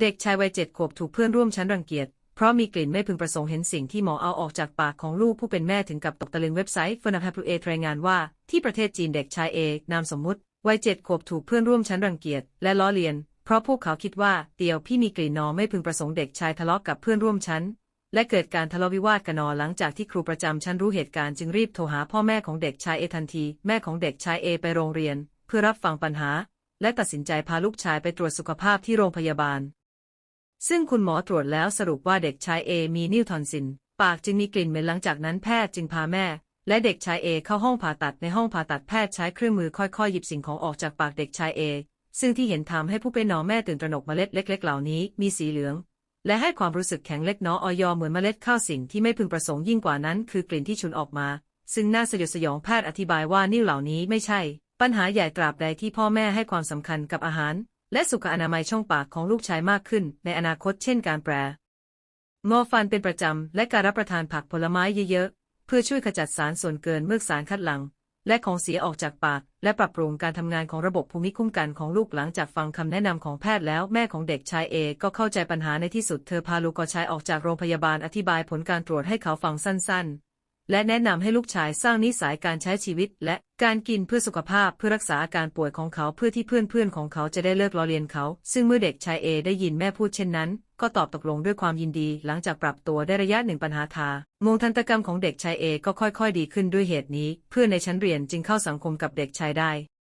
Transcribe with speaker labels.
Speaker 1: เด็กชายวัยเจ็ดขวบถูกเพื่อนร่วมชั้นรังเกียจ เพราะมีกลิ่นไม่พึงประสงค์เห็นสิ่งที่หมอเอาออกจากปากของลูกผู้เป็นแม่ถึงกับตกตะลึงเว็บไซต์ f u n a p a เอรายงานว่า ที่ประเทศจีนเด็กชายเอนามสมมุติ วัยเจ็ดขวบถูกเพื่อนร่วมชั้นรังเกียจ และล้อเลียน เพราะพวกเขาคิดว่าเตียวพี่มีกลิ่นนอไม่พึงประสงค์เด็กชายทะเลาะกับเพื่อนร่วมชั้น และเกิดการทะเลาะวิวาทกันนอหลังจากที่ครูประจำชั้นรู้เหตุการณ์จึงรีบโทรหาพ่อแม่ของเด็กชายเอทันที แม่ของเด็กชายเอไปโรงเรียน เพื่อรับฟังปัญหา และตัดสินใจพาลูกชายไปตรวจสุขภาพที่โรงพยาบาล ซึ่งคุณหมอตรวจแล้วสรุปว่าเด็กชายเอมีนิวทอนซิน ปากจึงมีกลิ่นเหม็นหลังจากนั้นแพทย์จึงพาแม่ และเด็กชายเอเข้าห้องผ่าตัดในห้องผ่าตัดแพทย์ใช้เครื่องมือค่อยๆ หยิบสิ่งของออกจากปากเด็กชายเอซึ่งที่เห็นทำให้ผู้เป็นน้องแม่ตื่นตระหนกเมล็ดเล็ก ๆ เหล่านี้มีสีเหลือง และให้ความรู้สึกแข็งเล็กน้อยออยเหมือนเมล็ดข้าวสิ่งที่ไม่พึงประสงค์ยิ่งกว่านั้นคือกลิ่นที่ฉุนออกมา ซึ่งน่าสยดสยองแพทย์อธิบายว่านิ่วเหล่านี้ไม่ใช่ ปัญหาใหญ่ตราบใดที่พ่อแม่ให้ความสำคัญกับอาหาร และสุขอนามัยช่องปากของลูกชายมากขึ้น ในอนาคตเช่นการแปรงอฟันเป็นประจำ และการรับประทานผักผลไม้เยอะๆ เพื่อช่วยขจัดสารส่วนเกินเมื่อสารคัดหลั่งและของเสียออกจากปาก และปรับปรุงการทำงานของระบบภูมิคุ้มกันของลูกหลังจากฟังคำแนะนำของแพทย์แล้วแม่ของเด็กชายเอก็เข้าใจปัญหาในที่สุดเธอพาลูกชายออกจากโรงพยาบาลอธิบายผลการตรวจให้เขาฟังสั้นๆ และแนะนำให้ลูกชายสร้างนิสัยการใช้ชีวิต และการกินเพื่อสุขภาพเพื่อรักษาอาการป่วยของเขาเพื่อที่เพื่อนๆของเขาจะได้เลิกล้อเลียนเขา ซึ่งเมื่อเด็กชายเอได้ยินแม่พูดเช่นนั้น ก็ตอบตกลงด้วยความยินดี หลังจากปรับตัวได้ระยะหนึ่งปัญหาทางงทันตกรรมของเด็กชายเอก็ค่อยๆ ดีขึ้นด้วยเหตุนี้ เพื่อนในชั้นเรียนจึงเข้าสังคมกับเด็กชายได้